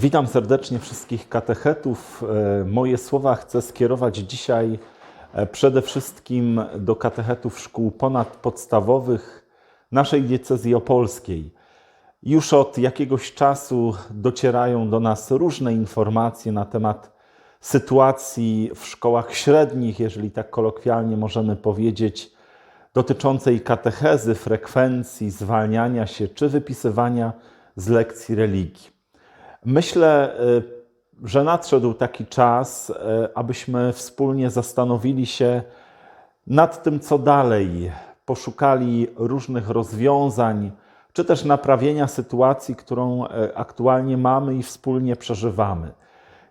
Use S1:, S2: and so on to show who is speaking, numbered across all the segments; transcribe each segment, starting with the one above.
S1: Witam serdecznie wszystkich katechetów. E, Moje słowa chcę skierować dzisiaj e, przede wszystkim do katechetów szkół ponadpodstawowych naszej diecezji opolskiej. Już od jakiegoś czasu docierają do nas różne informacje na temat sytuacji w szkołach średnich, jeżeli tak kolokwialnie możemy powiedzieć, dotyczącej katechezy, frekwencji, zwalniania się czy wypisywania z lekcji religii. Myślę, y, że nadszedł taki czas, y, abyśmy wspólnie zastanowili się nad tym, co dalej, poszukali różnych rozwiązań, czy też naprawienia sytuacji, którą y, aktualnie mamy i wspólnie przeżywamy.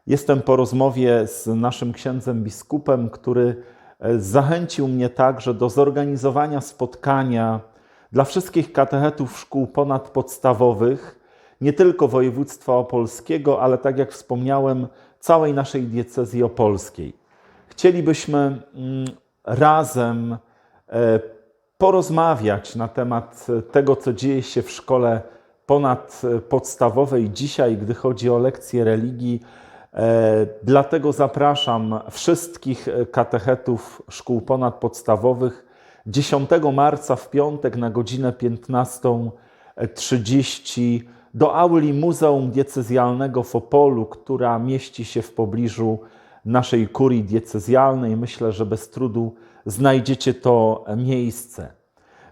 S1: Jestem po rozmowie z naszym księdzem biskupem, który zachęcił mnie także do zorganizowania spotkania dla wszystkich katechetów szkół ponadpodstawowych, nie tylko województwa opolskiego, ale tak jak wspomniałem, całej naszej diecezji opolskiej. Chcielibyśmy mm, razem e, porozmawiać na temat tego, co dzieje się w szkole ponadpodstawowej dzisiaj, gdy chodzi o lekcje religii. E, dlatego zapraszam wszystkich katechetów szkół ponadpodstawowych 10 marca w piątek na godzinę 15.30 do auli Muzeum Diecezjalnego w Opolu, która mieści się w pobliżu naszej kurii diecezjalnej. Myślę, że bez trudu znajdziecie to miejsce.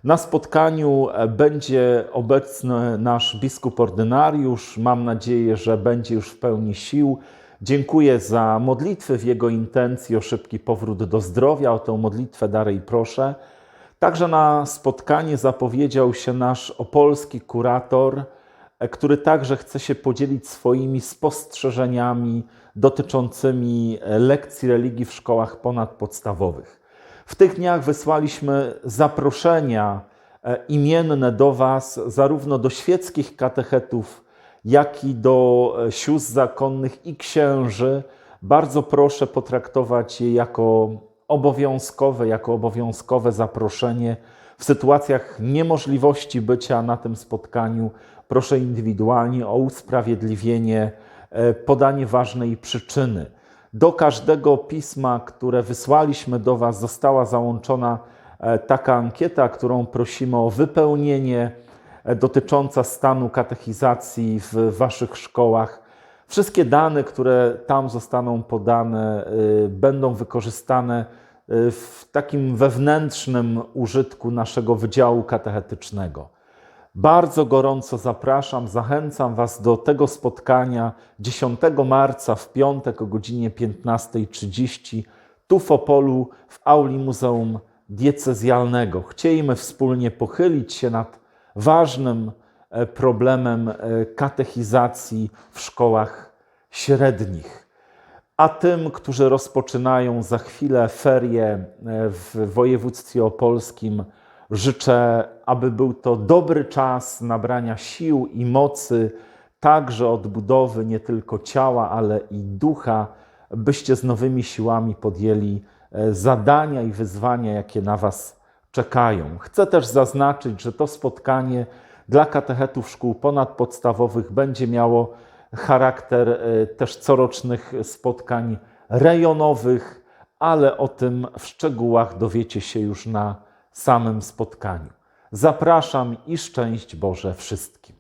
S1: Na spotkaniu będzie obecny nasz biskup ordynariusz. Mam nadzieję, że będzie już w pełni sił. Dziękuję za modlitwy w jego intencji o szybki powrót do zdrowia. O tę modlitwę darę i proszę. Także na spotkanie zapowiedział się nasz opolski kurator, który także chce się podzielić swoimi spostrzeżeniami dotyczącymi lekcji religii w szkołach ponadpodstawowych. W tych dniach wysłaliśmy zaproszenia e, imienne do Was, zarówno do świeckich katechetów, jak i do e, sióstr zakonnych i księży. Bardzo proszę potraktować je jako obowiązkowe, jako obowiązkowe zaproszenie. W sytuacjach niemożliwości bycia na tym spotkaniu, proszę indywidualnie o usprawiedliwienie, e, podanie ważnej przyczyny. Do każdego pisma, które wysłaliśmy do Was, została załączona e, taka ankieta, którą prosimy o wypełnienie e, dotycząca stanu katechizacji w Waszych szkołach. Wszystkie dane, które tam zostaną podane, będą wykorzystane w takim wewnętrznym użytku naszego wydziału katechetycznego. Bardzo gorąco zapraszam, zachęcam Was do tego spotkania 10 marca w piątek o godzinie 15.30 tu w Opolu w auli Muzeum Diecezjalnego. Chcielibyśmy wspólnie pochylić się nad ważnym e, problemem e, katechizacji w szkołach średnich. A tym, którzy rozpoczynają za chwilę ferie e, w województwie opolskim, Życzę, aby był to dobry czas nabrania sił i mocy, także odbudowy nie tylko ciała, ale i ducha, byście z nowymi siłami podjęli e, zadania i wyzwania, jakie na Was czekają. Chcę też zaznaczyć, że to spotkanie dla katechetów szkół ponadpodstawowych będzie miało charakter e, też corocznych spotkań rejonowych, ale o tym w szczegółach dowiecie się już na samym spotkaniu. Zapraszam i szczęść Boże wszystkim.